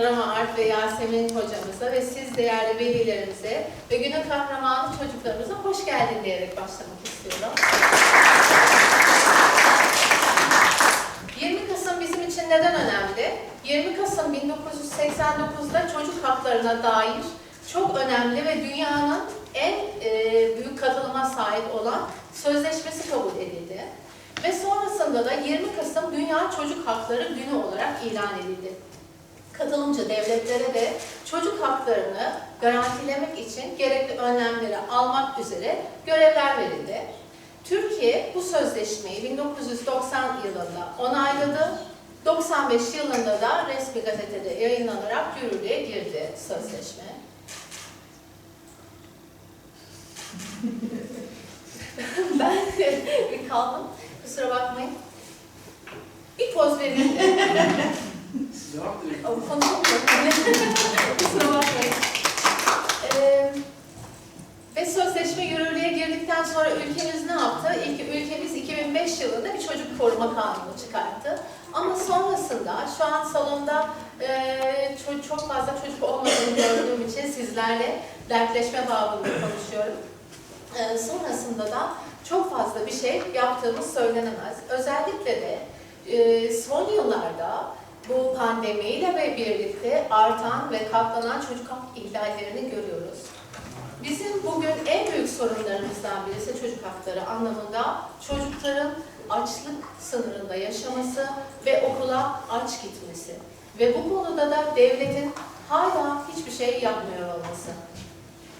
Drama Art ve Yasemin hocamıza ve siz değerli velilerimize ve günün kahramanı çocuklarımıza hoş geldin diyerek başlamak istiyorum. 20 Kasım bizim için neden önemli? 20 Kasım 1989'da çocuk haklarına dair çok önemli ve dünyanın en e, büyük katılıma sahip olan sözleşmesi kabul edildi. Ve sonrasında da 20 Kasım Dünya Çocuk Hakları Günü olarak ilan edildi. Katılımcı devletlere de çocuk haklarını garantilemek için gerekli önlemleri almak üzere görevler verildi. Türkiye bu sözleşmeyi 1990 yılında onayladı. 95 yılında da resmi gazetede yayınlanarak yürürlüğe girdi sözleşme. ben bir kaldım. Kusura bakmayın. Bir poz verin. Cevap. O konuşamıyorum. Kusura bakmayın. Ee, ve sözleşme yürürlüğe girdikten sonra ülkemiz ne yaptı? İlk ülkemiz 2005 yılında bir çocuk koruma kanunu çıkarttı. Ama sonrasında şu an salonda e, ço- çok fazla çocuk olmadığını gördüğüm için sizlerle dertleşme babında konuşuyorum. E, sonrasında da çok fazla bir şey yaptığımız söylenemez. Özellikle de e, son yıllarda bu pandemiyle ve birlikte artan ve katlanan çocuk hak ihlallerini görüyoruz. Bizim bugün en büyük sorunlarımızdan birisi çocuk hakları anlamında çocukların açlık sınırında yaşaması ve okula aç gitmesi. Ve bu konuda da devletin hala hiçbir şey yapmıyor olması.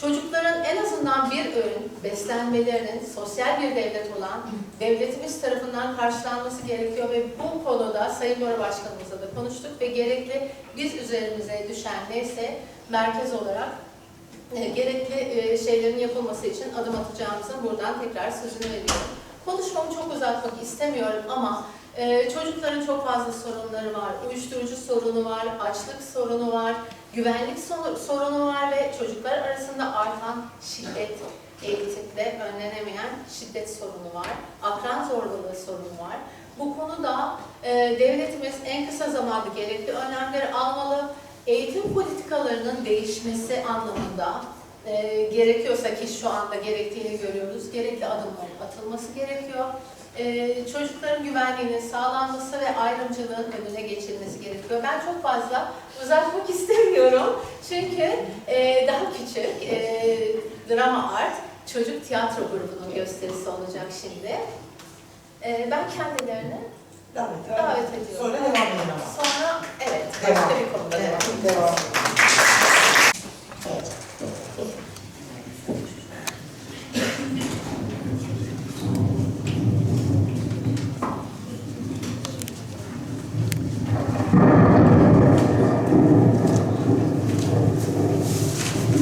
Çocukların en azından bir öğün beslenmelerinin sosyal bir devlet olan devletimiz tarafından karşılanması gerekiyor ve bu konuda Sayın Bora Başkanımızla da konuştuk ve gerekli biz üzerimize düşen neyse merkez olarak e, gerekli e, şeylerin yapılması için adım atacağımızın buradan tekrar sözünü veriyorum. Konuşmamı çok uzatmak istemiyorum ama e, çocukların çok fazla sorunları var. Uyuşturucu sorunu var, açlık sorunu var, güvenlik sor- sorunu var ve çocuklar arasında artan şiddet, eğitimde önlenemeyen şiddet sorunu var, akran zorbalığı sorunu var. Bu konuda e, devletimiz en kısa zamanda gerekli önlemleri almalı, eğitim politikalarının değişmesi anlamında e, gerekiyorsa ki şu anda gerektiğini görüyoruz, gerekli adımların atılması gerekiyor. E, çocukların güvenliğinin sağlanması ve ayrımcılığın önüne geçilmesi gerekiyor. Ben çok fazla uzatmak istemiyorum çünkü e, daha küçük e, drama art çocuk tiyatro grubunun gösterisi olacak şimdi. E, ben kendilerini Davet, davet ediyorum. Sonra devam edelim. Sonra evet Devam. başka bir konuda devam edeceğiz.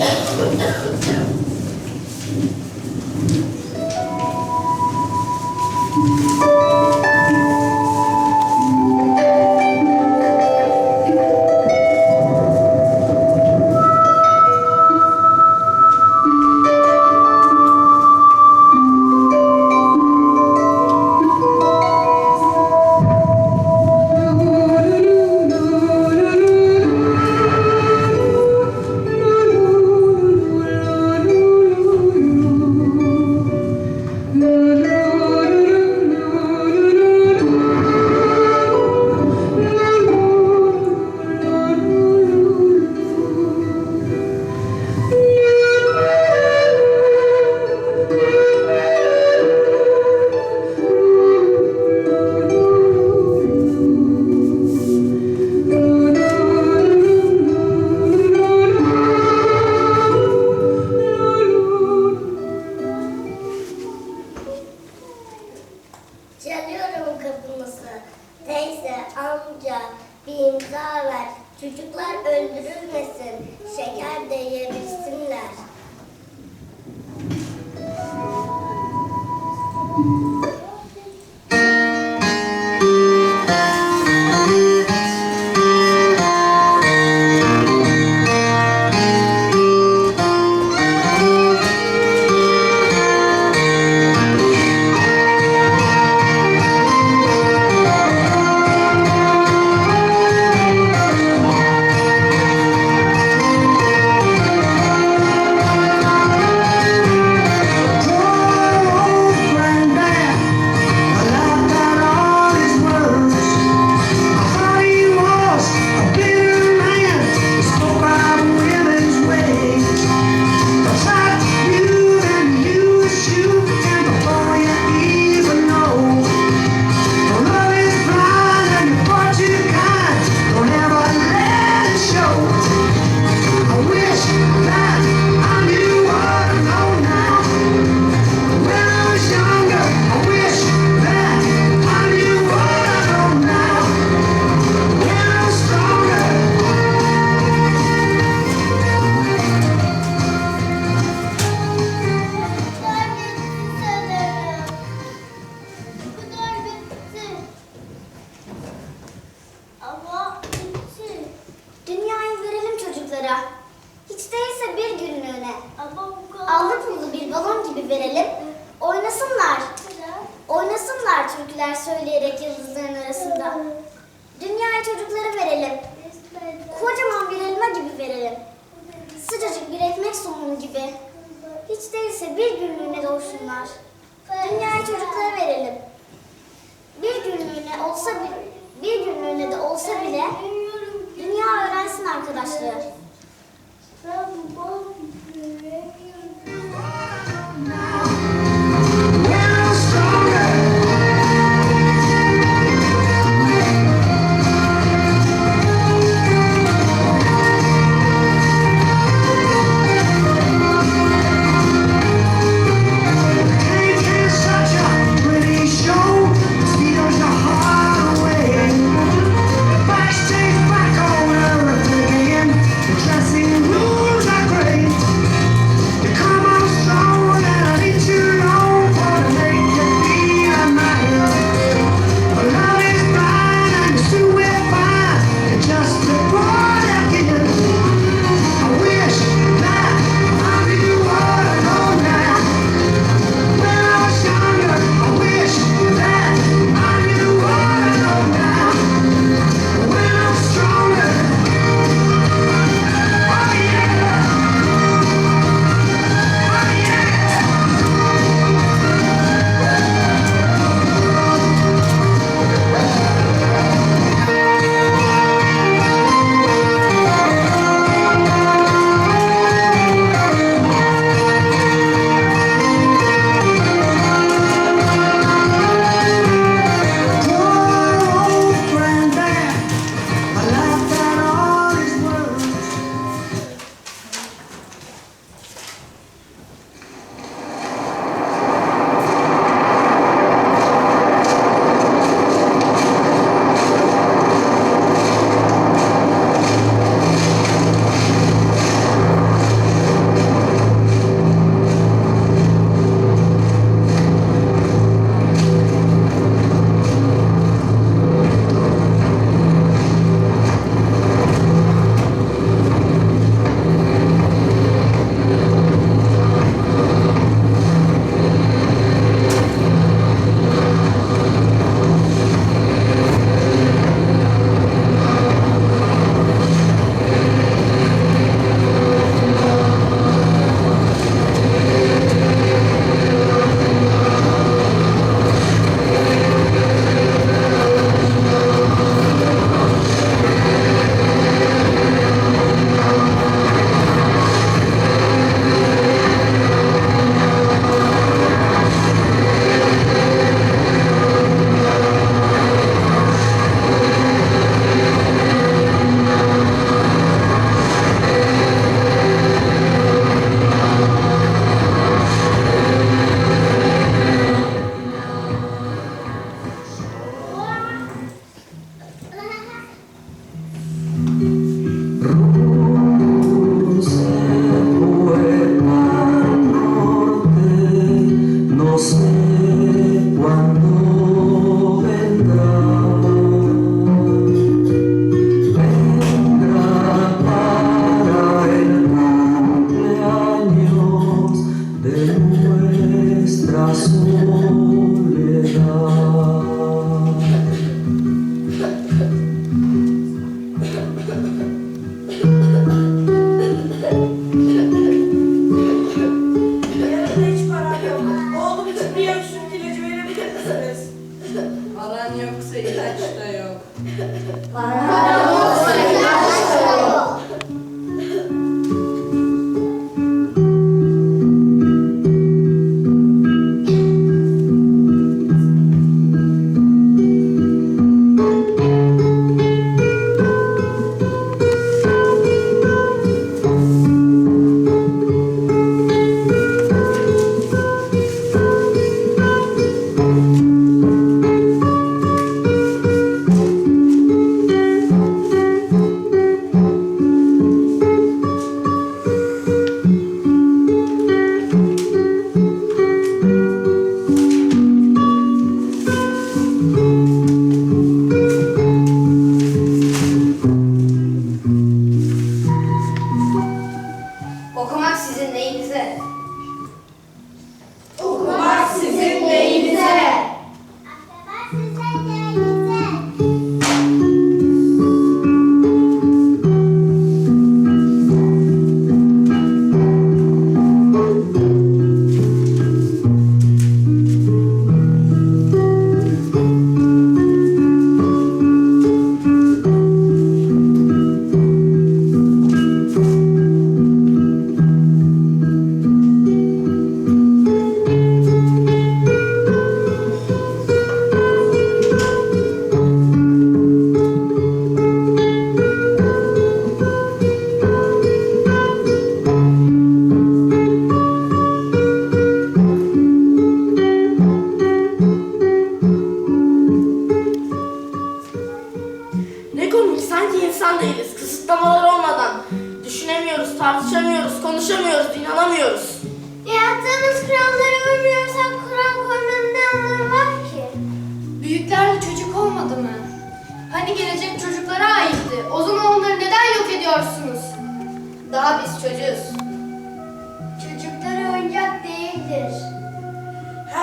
Devam. Çalıyorum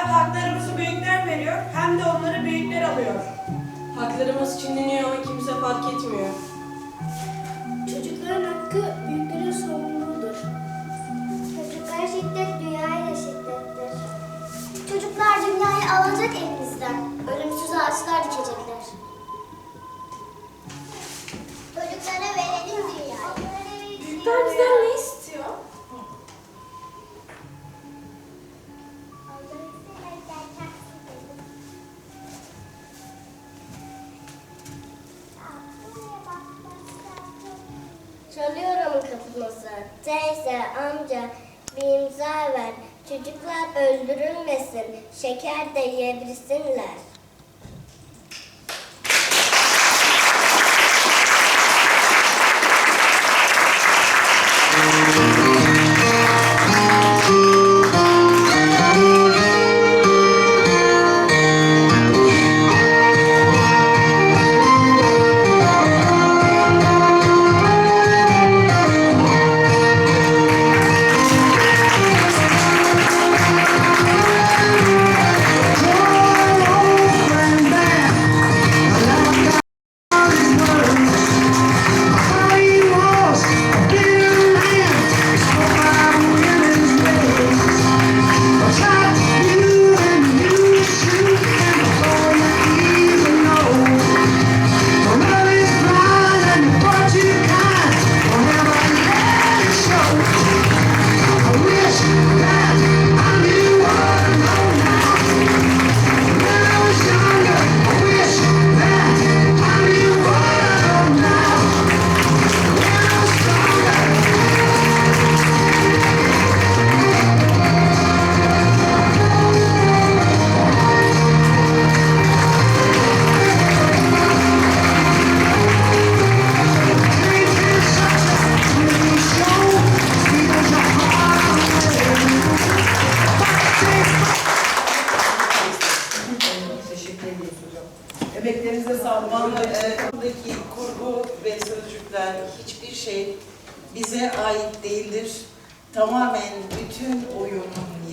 haklarımızı büyükler veriyor hem de onları büyükler alıyor. Haklarımız çiğneniyor ama kimse fark etmiyor. Çocukların hakkı büyüklerin sorumluluğudur. Çocuklara şiddet dünyaya da şiddettir. Çocuklar dünyayı alacak elimizden. Ölümsüz ağaçlar dikecekler. Çocuklara verelim dünyayı. Büyükler bizden ne öldürülmesin. Şeker de yiyebilsinler.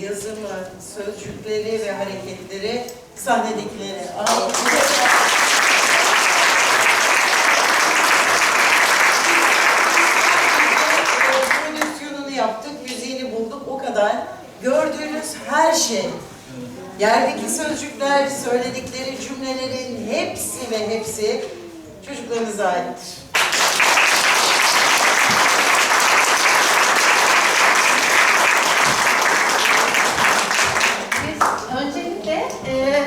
Yazımı, sözcükleri ve hareketleri sahnedekilere ait. Prodüksiyonunu yaptık, müziğini bulduk, o kadar. Gördüğünüz her şey, yerdeki sözcükler, söyledikleri cümlelerin hepsi ve hepsi çocuklarınıza aittir. Biz öncelikle e,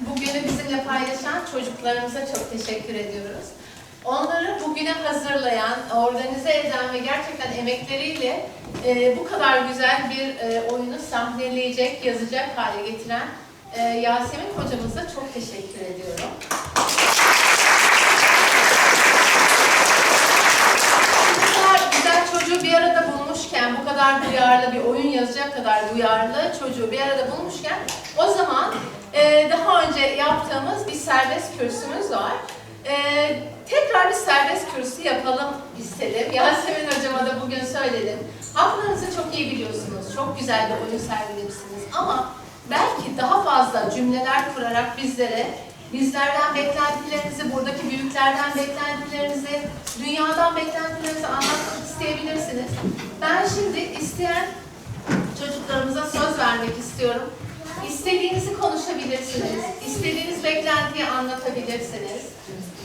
bugünü bizimle paylaşan çocuklarımıza çok teşekkür ediyoruz. Onları bugüne hazırlayan, organize eden ve gerçekten emekleriyle e, bu kadar güzel bir e, oyunu sahneleyecek, yazacak hale getiren e, Yasemin hocamıza çok teşekkür ediyorum. Bu kadar güzel çocuğu bir arada bulmuşken, bu kadar duyarlı bir oyun yazacak kadar duyarlı çocuğu bir arada bulmuşken o zaman e, daha önce yaptığımız bir serbest kürsümüz var. E, tekrar bir serbest kürsü yapalım istedim. Yasemin hocama da bugün söyledim. Aklınızı çok iyi biliyorsunuz. Çok güzel bir oyun sergilemişsiniz ama belki daha fazla cümleler kurarak bizlere Bizlerden beklentilerinizi, buradaki büyüklerden beklentilerinizi, dünyadan beklentilerinizi anlatmak isteyebilirsiniz. Ben şimdi isteyen çocuklarımıza söz vermek istiyorum. İstediğinizi konuşabilirsiniz. İstediğiniz beklentiyi anlatabilirsiniz.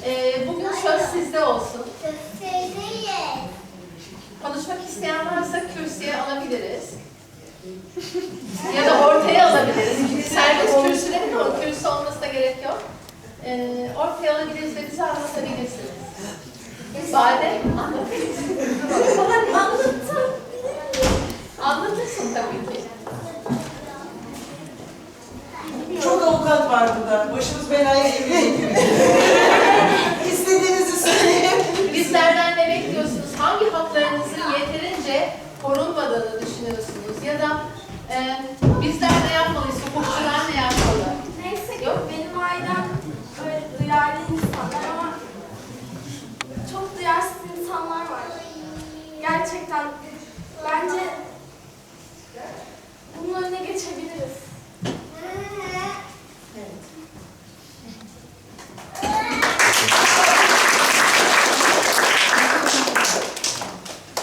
Ee, bugün söz sizde olsun. Konuşmak isteyen varsa kürsüye alabiliriz. ya da ortaya alabiliriz. Serbest kürsülerin o kürsü olmasına gerek yok. Ee, ortaya alabiliriz ve bize anlatabilirsiniz. Bade, anlatabilirsiniz. Anlattım. Anlatırsın tabii ki. Çok avukat var burada. Başımız belaya girecek. Bizlerden ne bekliyorsunuz? Hangi haklarınızın yeterince korunmadığını düşünüyorsunuz? Ya da e, bizler ne yapmalıyız? Hukukçular ne yapmalı? Neyse Yok. benim ailem böyle duyarlı insanlar ama çok duyarsız insanlar var. Gerçekten bence bunun önüne geçebiliriz.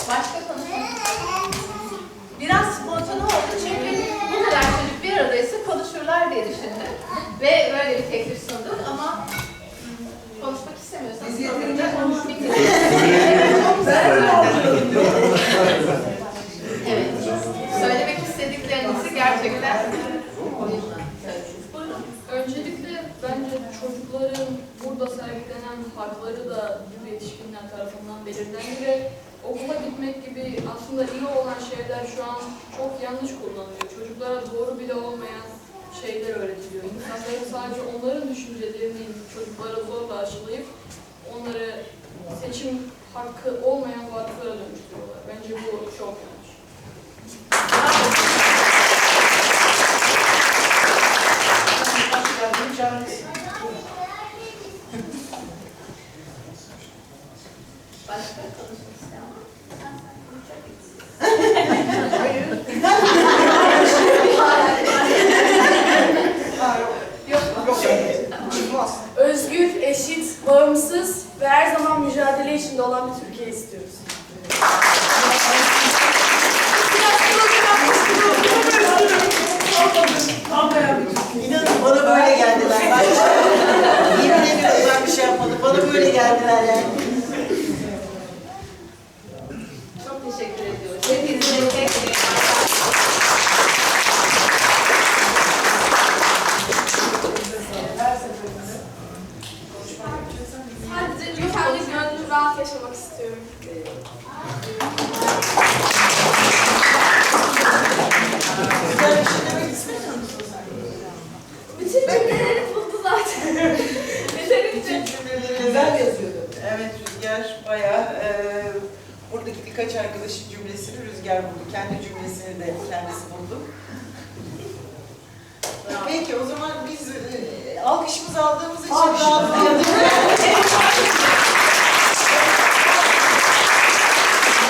Başka konuşalım. Biraz spontane oldu çünkü bu kadar çocuk bir aradaysa konuşurlar diye düşündüm. Ve böyle bir teklif sunduk ama hmm, konuşmak istemiyorsanız Biz yeterince sonra konuştuk. bitirelim. Evet, çok güzel. Evet. Söylemek istediklerinizi gerçekten oyunla söylediniz. Buyurun. Öncelikle bence çocukların burada sergilenen hakları da bu yetişkinler tarafından belirlendi ve okula gitmek gibi aslında iyi olan şeyler şu an çok yanlış kullanılıyor. Çocuklara doğru bile olmayan öğretiliyor. İnsanların sadece onların düşüncelerini çocuklara zorla aşılayıp onları seçim hakkı olmayan varlıklara dönüştürüyorlar. Bence bu çok yanlış. Geldiler yani.